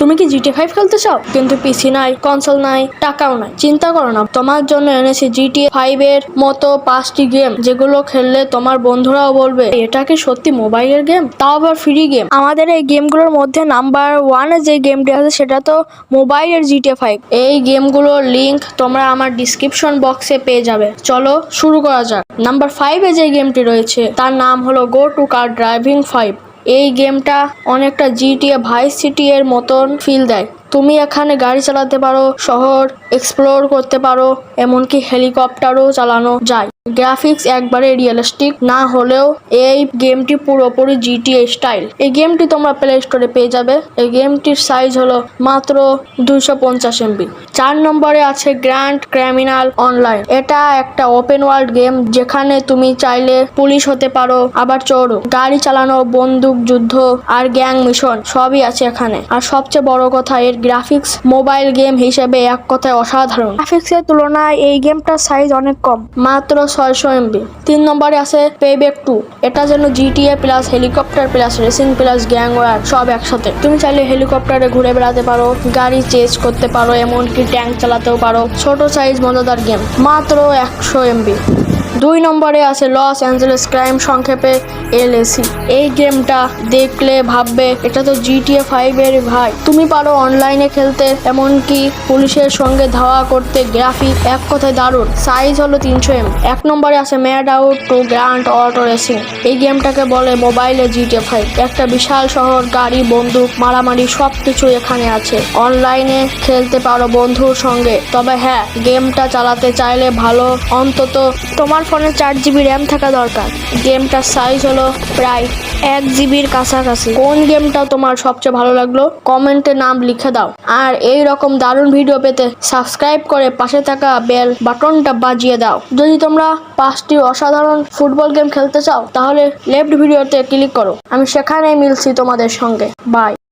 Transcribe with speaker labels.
Speaker 1: তুমি কি GT five খেলতে চাও? কিন্তু পিসি নাই কনসোল নাই, টাকাও নাই। চিন্তা করো না। তোমার জন্য এনেছি জিটি ফাইভ এর মতো পাঁচটি গেম যেগুলো খেললে তোমার বন্ধুরাও বলবে, এটা কি সত্যি মোবাইলের গেম তাও আবার ফ্রি গেম আমাদের এই গেমগুলোর মধ্যে নাম্বার ওয়ানে যে গেমটি আছে, সেটা তো মোবাইলের জিটি ফাইভ এই গেমগুলোর লিঙ্ক তোমরা আমার ডিসক্রিপশন বক্সে পেয়ে যাবে। চলো শুরু করা যাক। নাম্বার ফাইভে যে গেমটি রয়েছে, তার নাম হলো go to car driving five এই গেমটা অনেকটা জিটিএ ভাইস সিটি এর মতন ফিল দেয়। তুমি এখানে গাড়ি চালাতে পারো, শহর এক্সপ্লোর করতে পারো, এমনকি হেলিকপ্টারও চালানো যায়। গ্রাফিক্স একবারে রিয়েলিস্টিক না হলেও এই গেমটি পুরোপুরি জিটিএ স্টাইল এই গেমটি তোমরা প্লে স্টোরে পেয়ে যাবে। এই গেমটির সাইজ হলো মাত্র দুইশো পঞ্চাশ এমবি চার নম্বরে আছে গ্র্যান্ড ক্রিমিনাল অনলাইন এটা একটা ওপেন ওয়ার্ল্ড গেম যেখানে তুমি চাইলে পুলিশ হতে পারো, আবার চোরও। গাড়ি চালানো, বন্দুক, যুদ্ধ আর গ্যাং মিশন সবই আছে এখানে। আর সবচেয়ে বড় কথা, এর গ্রাফিক্স মোবাইল গেম হিসেবে এক কথায় অসাধারণ। গ্রাফিক্স এর তুলনায় এই গেমটার সাইজ অনেক কম। মাত্র ছয়শো এমবি তিন নম্বরে আছে পেব্যাক টু এটা যেন GTA plus helicopter plus racing plus gang war সব একসাথে। তুমি চাইলে হেলিকপ্টারে ঘুরে বেড়াতে পারো, গাড়ি চেঞ্জ করতে পারো, এমনকি ট্যাঙ্ক চালাতেও পারো। ছোট সাইজ মজাদার গেম মাত্র একশো এমবি দুই নম্বরে আছে লস অ্যাঞ্জেলেস ক্রাইম সংক্ষেপে এলএসি। এই গেমটা দেখলে ভাববে, এটা তো জিটিএ ফাইভ এর ভাই। তুমি পারো অনলাইনে খেলতে, এমনকি পুলিশের সঙ্গে ধাওয়া করতে। গ্রাফিক এক কথায় দারুণ। সাইজ হলো তিনশো এম। এক নম্বরে আছে mad out two grand auto racing. এই গেমটাকে বলে মোবাইলে জিটিএ ফাইভ। একটা বিশাল শহর, গাড়ি, বন্দুক, মারামারি সব কিছু এখানে আছে। অনলাইনে খেলতে পারো বন্ধুর সঙ্গে। তবে হ্যাঁ গেমটা চালাতে চাইলে ভালো। অন্তত তোমার ফোনে চার জিবি র্যাম থাকা দরকার। গেমটার সাইজ হলো প্রায় এক জিবির কাছাকাছি। কোন গেমটা তোমার সবচেয়ে ভালো লাগল? কমেন্টে নাম লিখে দাও। আর এই রকম দারুণ ভিডিও পেতে সাবস্ক্রাইব করে পাশে থাকা বেল বাটনটা বাজিয়ে দাও। যদি তোমরা পাঁচটি অসাধারণ ফুটবল গেম খেলতে চাও, তাহলে লেফট ভিডিওতে ক্লিক করো। আমি সেখানেই মিলছি তোমাদের সঙ্গে। বাই